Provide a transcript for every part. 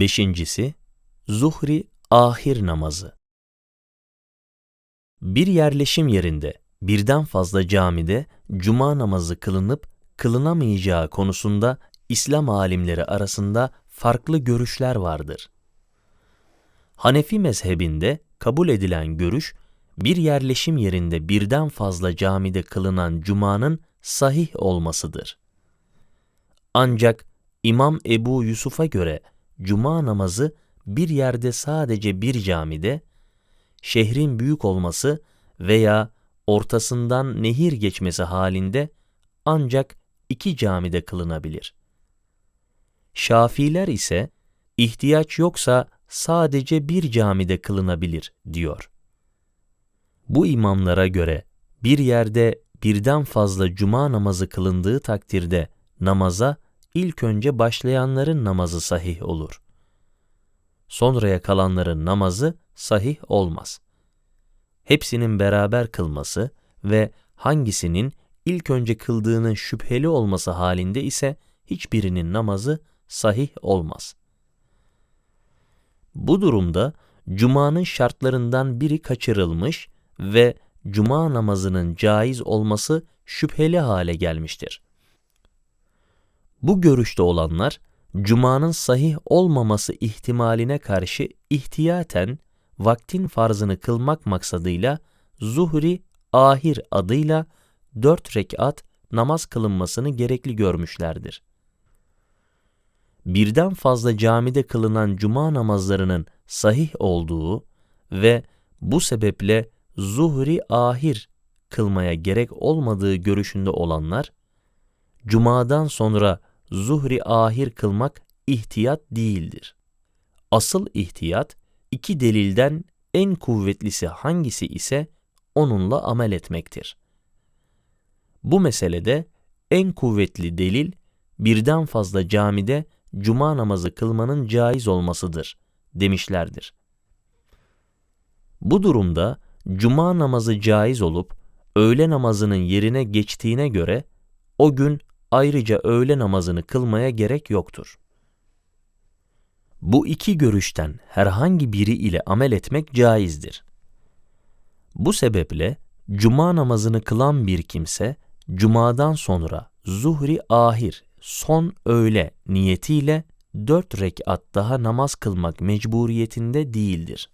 Beşincisi, zuhri ahir namazı. Bir yerleşim yerinde birden fazla camide cuma namazı kılınıp kılınamayacağı konusunda İslam alimleri arasında farklı görüşler vardır. Hanefi mezhebinde kabul edilen görüş, bir yerleşim yerinde birden fazla camide kılınan cumanın sahih olmasıdır. Ancak İmam Ebu Yusuf'a göre cuma namazı bir yerde sadece bir camide, şehrin büyük olması veya ortasından nehir geçmesi halinde ancak iki camide kılınabilir. Şafiler ise ihtiyaç yoksa sadece bir camide kılınabilir diyor. Bu imamlara göre bir yerde birden fazla cuma namazı kılındığı takdirde namaza ilk önce başlayanların namazı sahih olur. Sonraya kalanların namazı sahih olmaz. Hepsinin beraber kılması ve hangisinin ilk önce kıldığının şüpheli olması halinde ise hiçbirinin namazı sahih olmaz. Bu durumda cumanın şartlarından biri kaçırılmış ve cuma namazının caiz olması şüpheli hale gelmiştir. Bu görüşte olanlar cumanın sahih olmaması ihtimaline karşı ihtiyaten vaktin farzını kılmak maksadıyla zuhri ahir adıyla dört rekat namaz kılınmasını gerekli görmüşlerdir. Birden fazla camide kılınan cuma namazlarının sahih olduğu ve bu sebeple zuhri ahir kılmaya gerek olmadığı görüşünde olanlar, cumadan sonra zuhri ahir kılmak ihtiyat değildir. Asıl ihtiyat, iki delilden en kuvvetlisi hangisi ise onunla amel etmektir. Bu meselede en kuvvetli delil birden fazla camide cuma namazı kılmanın caiz olmasıdır demişlerdir. Bu durumda cuma namazı caiz olup öğle namazının yerine geçtiğine göre o gün ayrıca öğle namazını kılmaya gerek yoktur. Bu iki görüşten herhangi biri ile amel etmek caizdir. Bu sebeple cuma namazını kılan bir kimse cumadan sonra zuhri ahir son öğle niyetiyle dört rekat daha namaz kılmak mecburiyetinde değildir.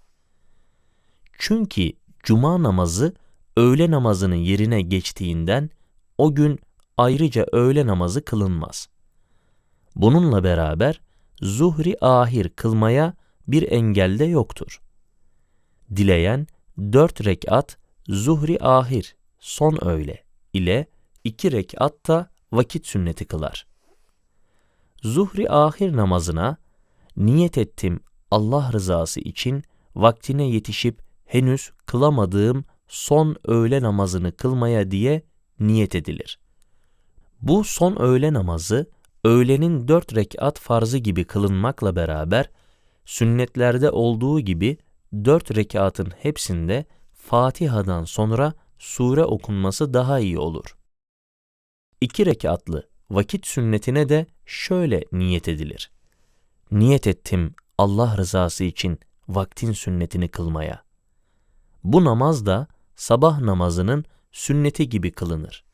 Çünkü cuma namazı öğle namazının yerine geçtiğinden o gün ayrıca öğle namazı kılınmaz. Bununla beraber zuhri ahir kılmaya bir engel de yoktur. Dileyen dört rekat zuhri ahir son öğle ile iki rekat da vakit sünneti kılar. Zuhri ahir namazına niyet ettim Allah rızası için vaktine yetişip henüz kılamadığım son öğle namazını kılmaya diye niyet edilir. Bu son öğle namazı öğlenin dört rekat farzı gibi kılınmakla beraber sünnetlerde olduğu gibi dört rekatın hepsinde Fatiha'dan sonra sure okunması daha iyi olur. İki rekatlı vakit sünnetine de şöyle niyet edilir. Niyet ettim Allah rızası için vaktin sünnetini kılmaya. Bu namaz da sabah namazının sünneti gibi kılınır.